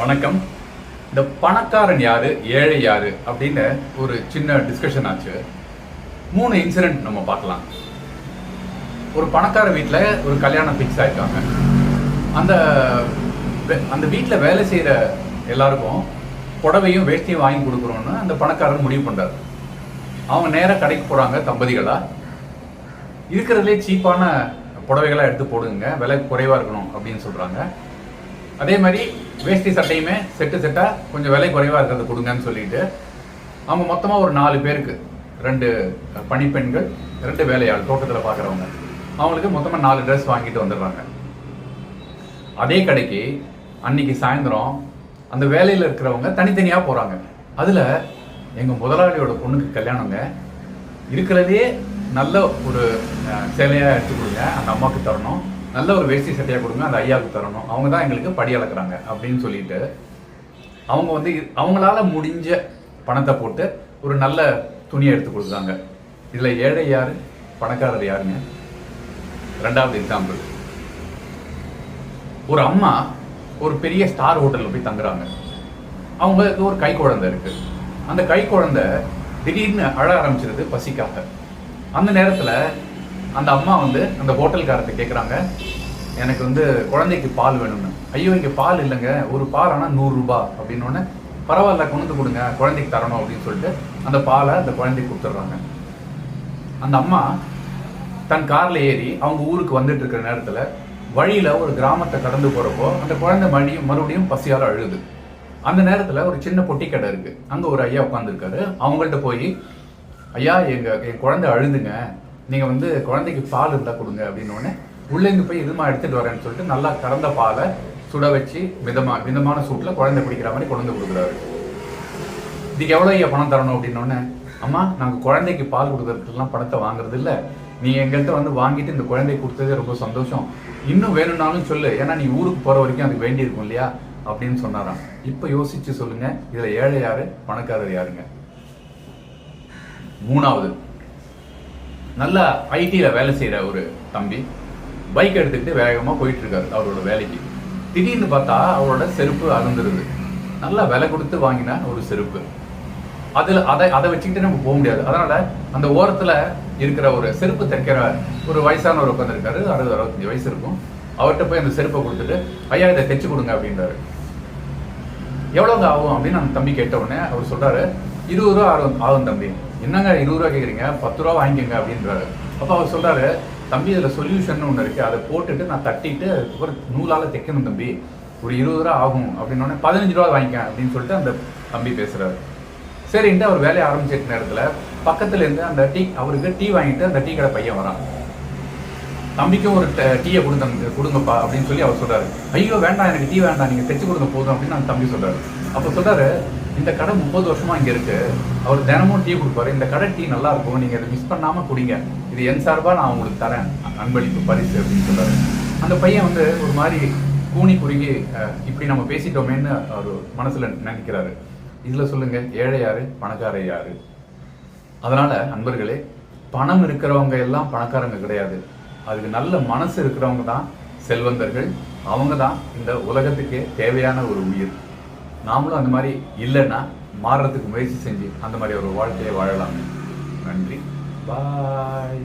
வணக்கம். இந்த பணக்காரன் யாரு ஏழை யாரு அப்படின்னு ஒரு சின்ன டிஸ்கஷன் ஆச்சு. மூணு இன்சிடென்ட் நம்ம பார்க்கலாம். ஒரு பணக்கார வீட்டில் ஒரு கல்யாணம் ஃபிக்ஸ் ஆயிருக்காங்க. அந்த அந்த வீட்டில் வேலை செய்கிற எல்லாருக்கும் புடவையும் வேஷ்டியும் வாங்கி கொடுக்குறோன்னு அந்த பணக்காரன் முடிவு பண்றாரு. அவங்க நேராக கடைக்கு போகிறாங்க தம்பதிகளாக இருக்கிறதுலே சீப்பான புடவைகளாக எடுத்து போடுங்க விலை குறைவாக இருக்கணும் அப்படின்னு சொல்கிறாங்க அதே மாதிரி வேஷ்டி சட்டையுமே செட்டு செட்டாக கொஞ்சம் விலை குறைவாக இருக்கிறத கொடுங்கன்னு சொல்லிட்டு அவங்க மொத்தமாக ஒரு நாலு பேருக்கு ரெண்டு பணிப்பெண்கள் ரெண்டு வேலையாள் தோட்டத்தில் பார்க்குறவங்க அவங்களுக்கு மொத்தமாக நாலு ட்ரெஸ் வாங்கிட்டு வந்துடுறாங்க. அதே கடைக்கு அன்னைக்கு சாயந்தரம் அந்த வேலையில் இருக்கிறவங்க தனித்தனியாக போகிறாங்க அதில் எங்கள் முதலாளியோட பொண்ணுக்கு கல்யாணங்க. இருக்கிறதே நல்ல ஒரு சேலையாக சேலையா எடுத்து கொடுங்க அந்த அம்மாவுக்கு தரணும். நல்ல ஒரு வேஷ்டி சட்டையாக கொடுங்க அந்த ஐயாவுக்கு தரணும். அவங்க தான் எங்களுக்கு படி அளக்குறாங்க அப்படின்னு சொல்லிட்டு அவங்க வந்து அவங்களால முடிஞ்ச பணத்தை போட்டு ஒரு நல்ல துணியை எடுத்து கொடுக்குறாங்க. இதில் ஏழை யார்? பணக்காரர் யாருங்க? ரெண்டாவது எக்ஸாம்பிள் ஒரு அம்மா ஒரு பெரிய ஸ்டார் ஹோட்டலில் போய் தங்குறாங்க. அவங்களுக்கு ஒரு கை குழந்தை இருக்கு. அந்த கை குழந்தை திடீர்னு அழ ஆரம்பிச்சிருது பசிக்காக. அந்த நேரத்தில் அந்த அம்மா வந்து அந்த ஹோட்டல்காரத்தை கேட்குறாங்க எனக்கு வந்து குழந்தைக்கு பால் வேணும்னு. ஐயோ இங்கே பால் இல்லைங்க. ஒரு பால் ஆனால் நூறுரூபா அப்படின்னு பரவாயில்ல கொண்டு கொடுங்க. குழந்தைக்கு தரணும். அப்படின்னு சொல்லிட்டு அந்த பாலை அந்த குழந்தைக்கு கொடுத்துட்றாங்க. அந்த அம்மா தன் காரில் ஏறி அவங்க ஊருக்கு வந்துட்டு இருக்கிற நேரத்தில் வழியில் ஒரு கிராமத்தை கடந்து போகிறப்போ அந்த குழந்தை மறுபடியும் மறுபடியும் பசியால் அழுகுது அந்த நேரத்தில் ஒரு சின்ன பொட்டி கடை இருக்குது அங்கே ஒரு ஐயா உட்காந்துருக்காரு அவங்கள்ட்ட போய் ஐயா எங்கள் என் குழந்தை அழுதுங்க. நீங்கள் வந்து குழந்தைக்கு பால் இருந்தால் கொடுங்க அப்படின்னு உள்ளேருந்து போய் இதுமா எடுத்துகிட்டு வரேன்னு சொல்லிட்டு நல்லா கறந்த பாலை சுட வச்சு மிதமாக மிதமான சூட்டில் குழந்தை பிடிக்கிற மாதிரி கொண்டு வந்து கொடுக்குறாரு. இதுக்கு எவ்வளோ ஐயா பணம் தரணும் அப்படின்னோடனே அம்மா நாங்கள் குழந்தைக்கு பால் கொடுக்குறதுக்கெல்லாம் பணத்தை வாங்குறது இல்லை நீ எங்கள்கிட்ட வந்து வாங்கிட்டு இந்த குழந்தைக்கு கொடுத்ததே ரொம்ப சந்தோஷம். இன்னும் வேணும்னாலும் சொல்லு. ஏன்னா நீ ஊருக்கு போகிற வரைக்கும் அதுக்கு வேண்டி இருக்கும் இல்லையா? அப்படின்னு சொன்னாராம். இப்போ யோசிச்சு சொல்லுங்க. இதில் ஏழை யாரு பணக்காரர் யாருங்க? மூணாவது நல்லா ஐடியில் வேலை செய்கிற ஒரு தம்பி பைக் எடுத்துக்கிட்டு வேகமாக போயிட்டுருக்காரு அவரோட வேலைக்கு. திடீர்னு பார்த்தா அவரோட செருப்பு அறந்துருது நல்லா விலை கொடுத்து வாங்கின ஒரு செருப்பு. அதில் அதை அதை வச்சுக்கிட்டு நம்ம போக முடியாது. அதனால் அந்த ஓரத்தில் இருக்கிற ஒரு செருப்பு தைக்கிற ஒரு வயசானவர் உட்காந்துருக்காரு அறுபது அறுபத்தஞ்சு வயசு இருக்கும். அவர்கிட்ட போய் அந்த செருப்பை கொடுத்துட்டு ஐயா இதை தைச்சு கொடுங்க அப்படின்றாரு. எவ்வளோங்க ஆகும் அப்படின்னு அந்த தம்பி கேட்ட உடனே அவர் சொல்கிறாரு இருபது ரூபா ஆகும் ஆகும் தம்பி. என்னங்க இருபது ரூபா கேட்குறீங்க பத்து ரூபா வாங்கிக்கோங்க அப்படின்றாரு. அப்போ அவர் சொல்கிறாரு தம்பி இதில் சொல்யூஷன் ஒன்று இருக்குது அதை போட்டுட்டு நான் தட்டிட்டு அதுக்கப்புறம் நூலால் தைக்கணும் தம்பி. ஒரு இருபது ரூபா ஆகும் அப்படின்னோடனே பதினஞ்சு ரூபா வாங்கிக்க அப்படின்னு சொல்லிட்டு அந்த தம்பி பேசுகிறாரு சரின்ட்டு அவர் வேலையை ஆரம்பிச்சிருக்க நேரத்தில் பக்கத்துலேருந்து அந்த டீ அவருக்கு டீ வாங்கிட்டு அந்த டீ கடை பையன் வரான். தம்பிக்கும் ஒரு ட- டீயை கொடுங்க கொடுங்கப்பா அப்படின்னு சொல்லி அவர் சொல்கிறாரு ஐயோ வேண்டாம் எனக்கு டீ வேண்டாம் நீங்கள் தைச்சு கொடுங்க போதும் அப்படின்னு அந்த தம்பி சொல்கிறாரு அப்போ சொல்கிறாரு இந்த கடை முப்பது வருஷமாக இங்கே இருக்குது அவர் தினமும் டீ கொடுப்பாரு. இந்த கடை டீ நல்லா இருக்கும் நீங்கள் இதை மிஸ் பண்ணாமல் குடிங்க. இது என் சார்பாக நான் உங்களுக்கு தரேன் அன்பளிப்பு பரிசு அப்படின்னு சொல்கிறாரு அந்த பையன் வந்து ஒரு மாதிரி கூனி குறுகி இப்படி நம்ம பேசிட்டோமேன்னு அவர் மனசில் நினைக்கிறாரு. இதில் சொல்லுங்கள் ஏழை யாரு பணக்கார யாரு? அதனால் அன்பர்களே பணம் இருக்கிறவங்க எல்லாம் பணக்காரங்க கிடையாது. அதுக்கு நல்ல மனசு இருக்கிறவங்க தான் செல்வந்தர்கள். அவங்க தான் இந்த உலகத்துக்கே தேவையான ஒரு உயிர். நாமளும் அந்த மாதிரி இல்லைன்னா மாறுறதுக்கு முயற்சி செஞ்சு அந்த மாதிரி ஒரு வாழ்க்கையை வாழலாம். நன்றி. பாய்.